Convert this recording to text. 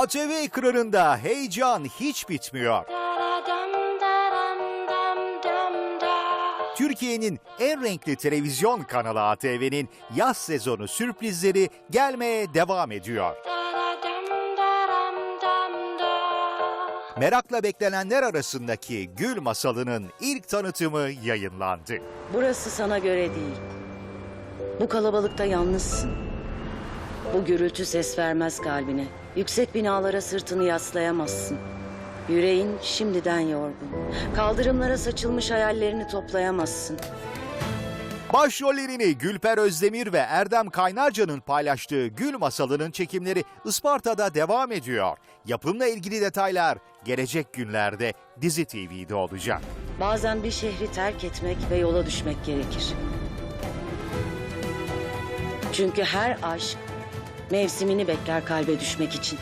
ATV ekranında heyecan hiç bitmiyor. Türkiye'nin en renkli televizyon kanalı ATV'nin yaz sezonu sürprizleri gelmeye devam ediyor. Merakla beklenenler arasındaki Gül Masalı'nın ilk tanıtımı yayınlandı. Burası sana göre değil. Bu kalabalıkta yalnızsın. Bu gürültü ses vermez kalbine. Yüksek binalara sırtını yaslayamazsın. Yüreğin şimdiden yorgun. Kaldırımlara saçılmış hayallerini toplayamazsın. Başrollerini Gülper Özdemir ve Erdem Kaynarca'nın paylaştığı Gül Masalı'nın çekimleri Isparta'da devam ediyor. Yapımla ilgili detaylar gelecek günlerde Dizi TV'de olacak. Bazen bir şehri terk etmek ve yola düşmek gerekir. Çünkü her aşk mevsimini bekler kalbe düşmek için.